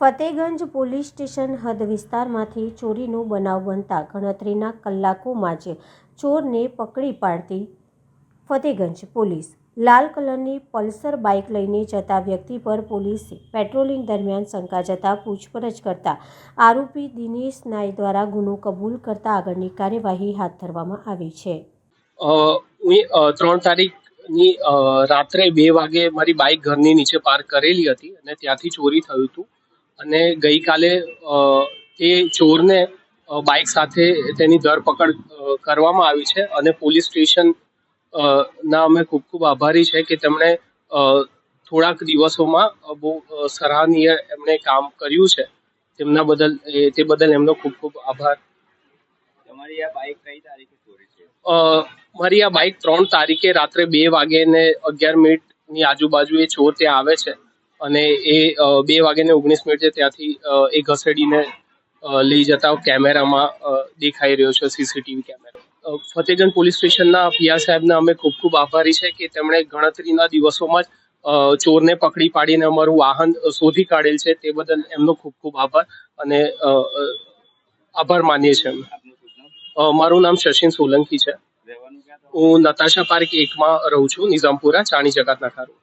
Fatehganj police station હદ વિસ્તારમાંથી ચોરીનો બનાવ બનતા ગણતરીના કલાકોમાં જ ચોરને પકડી પાડતી ફતેગંજ પોલીસ. લાલ કલરની પલ્સર બાઇક લઈને જતા વ્યક્તિ પર પોલીસે પેટ્રોલિંગ દરમિયાન શંકા જતા પૂછપરછ કરતા આરોપી દિનેશ નાય દ્વારા ગુનો કબૂલ કરતા આગળની કાર્યવાહી હાથ ધરવામાં આવી છે. ત્રણ તારીખની ની રાત્રે બે વાગે મારી બાઇક ઘરની નીચે પાર્ક કરેલી હતી અને ત્યાંથી ચોરી થયું હતું. અને ગઈકાલે એ ચોરને બાઇક સાથે તેની ધરપકડ કરવામાં આવી છે અને પોલીસ સ્ટેશન ના અમે ખૂબ ખૂબ આભારી છે કે તેમણે થોડાક દિવસોમાં બહુ સરાહનીય એમણે કામ કર્યું છે. તેમના બદલ એ તે બદલ એમનો ખૂબ ખૂબ આભાર. તમારી આ બાઇક કઈ તારીખે ચોરી છે? અ, મારી આ બાઇક ત્રણ તારીખે રાત્રે બે વાગે ને અગિયાર મિનિટની આજુબાજુ એ ચોર ત્યાં આવે છે. અને એ બે વાગ્યાને ઓગણીસ મિનિટે ત્યાંથી એ ઘસેડીને લઈ જતા કેમેરામાં દેખાઈ રહ્યો છે, સીસીટીવી કેમેરા. ફતેગંજ પોલીસ સ્ટેશનના પિયા સાહેબના અમે ખૂબ ખૂબ આભારી છે કે તેમણે ગણતરીના દિવસોમાં જ ચોરને પકડી પાડીને અમારું વાહન શોધી કાઢેલ છે, તે બદલ એમનો ખૂબ ખૂબ આભાર અને આભાર માનીએ છીએ મારું નામ શશિન સોલંકી છે. હું નતાશા પાર્ક એકમાં રહું છું, નિઝામપુરા, ચાણી જગતના ખારું.